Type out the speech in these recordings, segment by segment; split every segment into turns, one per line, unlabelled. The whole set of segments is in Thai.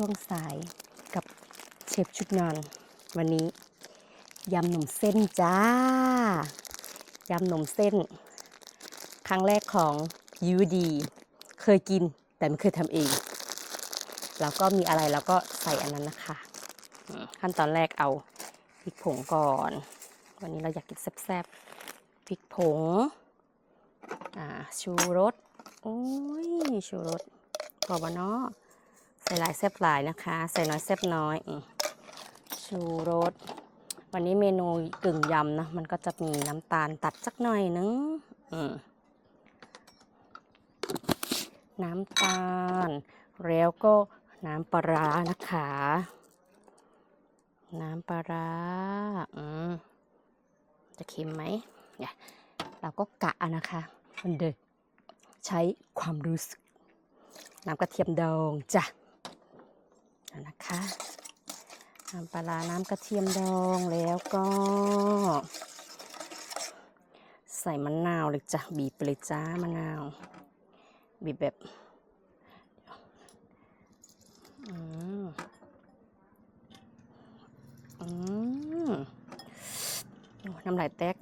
ช่วงสายกับเชฟชุดนอน วันนี้ยำหนมเส้นจ้ายำหนมเส้น ครั้งแรกของยูดี เคยกินแต่ไม่เคยทำเอง แล้วก็มีอะไรแล้วก็ใส่อันนั้นนะคะ ขั้นตอนแรกเอาพริกผงก่อน วันนี้เราอยากกินแซ่บๆพริกผงชูรสโอ้ยชูรสพอวะเนาะ ใส่หลายแซ่บหลายนะคะ ใส่น้อยแซ่บน้อยชูรสวันนี้เมนูกึ่งยำนะมันก็จะมีน้ำตาลตัดสักหน่อยนึงน้ำตาล แล้วก็น้ำปลานะคะ น้ำปลาอืมจะเค็มไหมเนี่ยเราก็กะนะคะมันเดยใช้ความรู้สึก น้ำกระเทียมดองจ้ะ นะคะน้ำปลาน้ำกระเทียมดองแล้วก็ ใส่มะนาวเลยจ้ะบีบไปเลยจ้ามะนาว บีบแบบอืมอืมน้ำลายแตก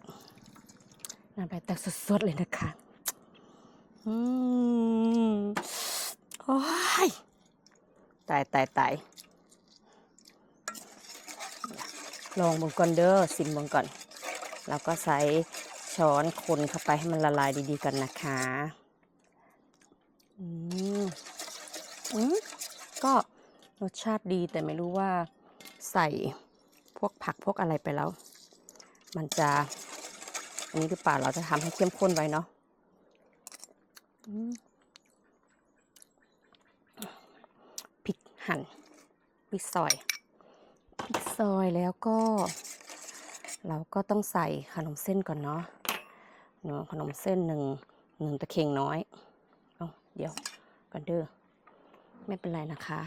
น้ำลายแตกสดๆเลยนะคะ อืม โอ้ย ตายตายตายลองบนก่อนเด้อสิมบนก่อนแล้วก็ใส่ช้อนคนเข้าไปให้มันละลายดีๆกันนะคะ อืมอืมก็รสชาติดีแต่ไม่รู้ว่าใส่พวกผักพวกอะไรไปแล้ว มันจะ อันนี้หรือเปล่าเราจะทำให้เข้มข้นไว้เนาะอืมพริก หั่นพริกซอยพริกซอยแล้วก็ เราก็ต้องใส่ขนมเส้นก่อนเนาะเนาะขนมเส้นหนึ่งหนึ่งตะเคียงน้อยเอาเดี๋ยวกันเด้อไม่เป็นไรนะคะ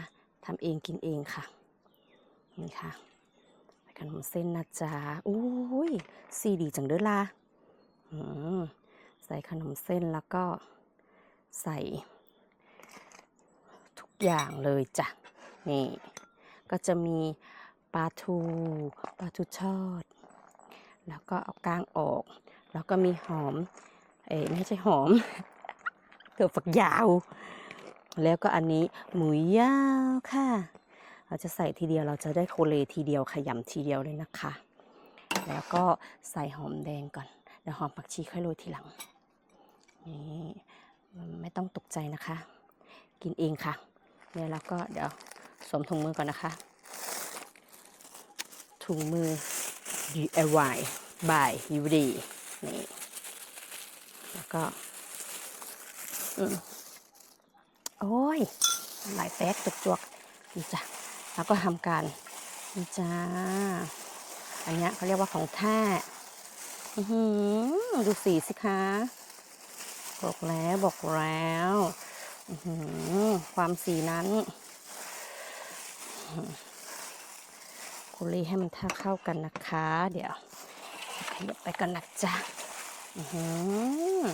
ทำเองกินเองค่ะนี่ค่ะขนมเส้นนะจ๊ะอุ้ยซีดีจังเด้อล่ะใส่ขนมเส้นแล้วก็ใส่ทุกอย่างเลยจ้ะ นี่ ก็จะมีปลาทูปลาทูทอด แล้วก็เอาก้างออก แล้วก็มีหอม เอ้ไม่ใช่หอมเถื่อฝักยาว แล้วก็อันนี้หมูย่าค่ะ เราจะใส่ทีเดียวเราจะได้โคเลทีเดียวขยำทีเดียวเลยนะคะ แล้วก็ใส่หอมแดงก่อนเดี๋ยวหอมผักชีค่อยโรยทีหลังนี่ไม่ต้องตกใจนะคะ กินเองค่ะเนี่ยแล้วก็เดี๋ยว สวมถุงมือก่อนนะคะ ถุงมือ DIY by u d นี่แล้วก็ อืมโอ้ยหลายแป๊กจวกๆนี่จ้ะแล้วก็ทำการนี่จ้า อันนี้เขาเรียกว่าของแท้ดูสีสิคะบอกแล้วบอกแล้วความสีนั้น อื้อหือคุรีให้มันท่าเข้ากันนะคะ เดี๋ยวขยับไปกันนะจ๊ะอือหือ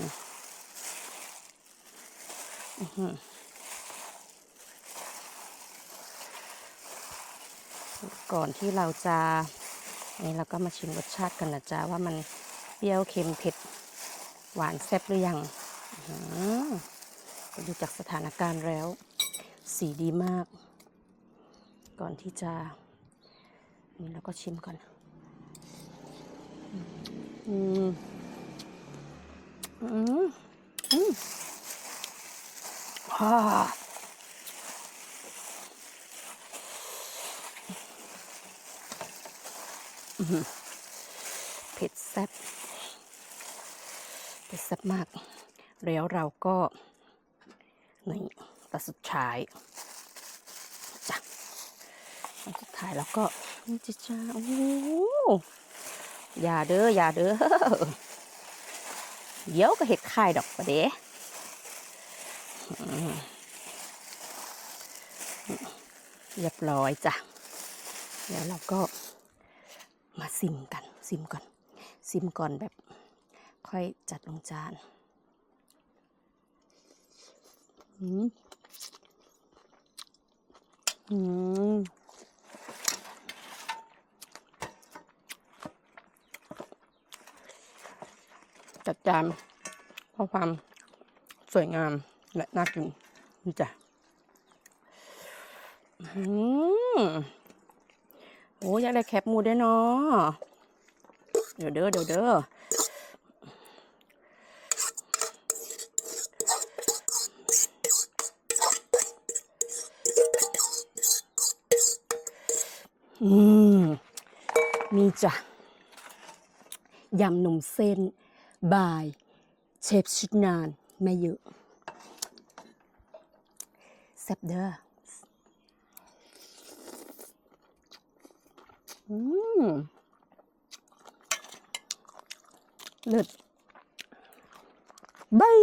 อือหือก่อนที่เราจะนี่เราก็มาชิมรสชาติกันนะจ๊ะว่ามันเปรี้ยวเค็มเผ็ดหวานแซ่บหรือยังอืดูจากสถานการณ์แล้ว สีดีมาก ก่อนที่จะนี่เราก็ชิมก่อนอืมอืมอืมอ่าเผ็ดแซ่บเผ็ดแซ่บมาก แล้วเราก็นี่ตัดสุดท้าย สุดท้ายแล้วก็จ้าจ้าโอ้อย่าเด้ออย่าเด้อเดี๋ยวก็เห็ดไข่ดอกประเดะอืมเรียบร้อยจ้ะแล้วเราก็มาซิมกันซิมก่อน ซิมก่อนแบบ ค่อยจัดลงจานอืมอืม จัดจานเพราะความสวยงามและน่ากินนี่จ้ะอืมโอ้อยากได้แคปหมูด้วยเนาะเดี๋ยวเด้อเดี๋ยวเด้ออืมนี่จ้ะยำหนุ่มเส้น บายเชฟชุดนานไม่เยอะแซ่บเด้ออืมเลิศบาย